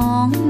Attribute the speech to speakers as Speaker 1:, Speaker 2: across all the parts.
Speaker 1: มอง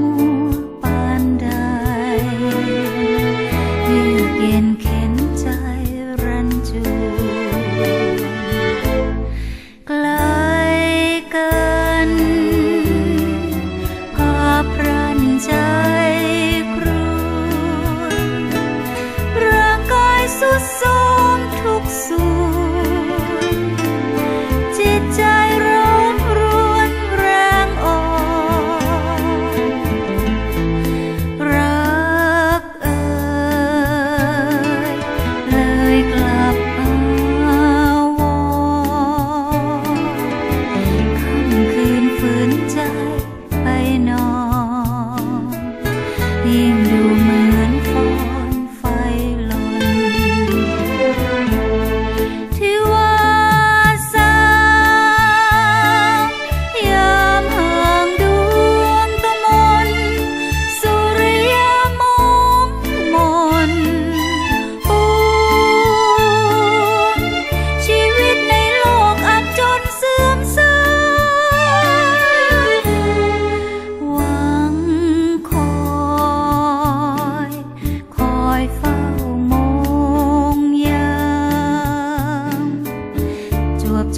Speaker 1: dream.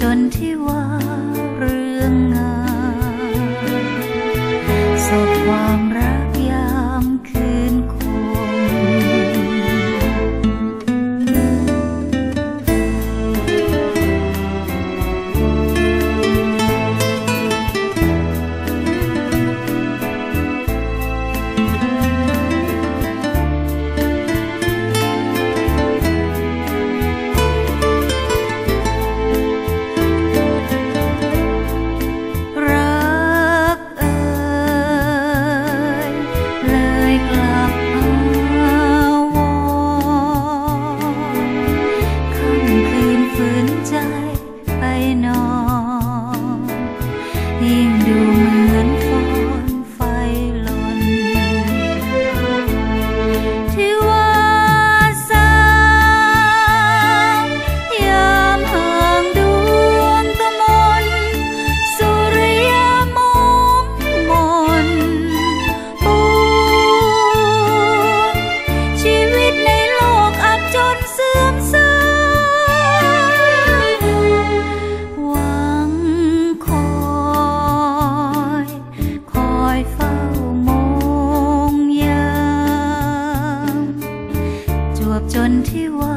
Speaker 1: จนที่ว่า จนที่ว่า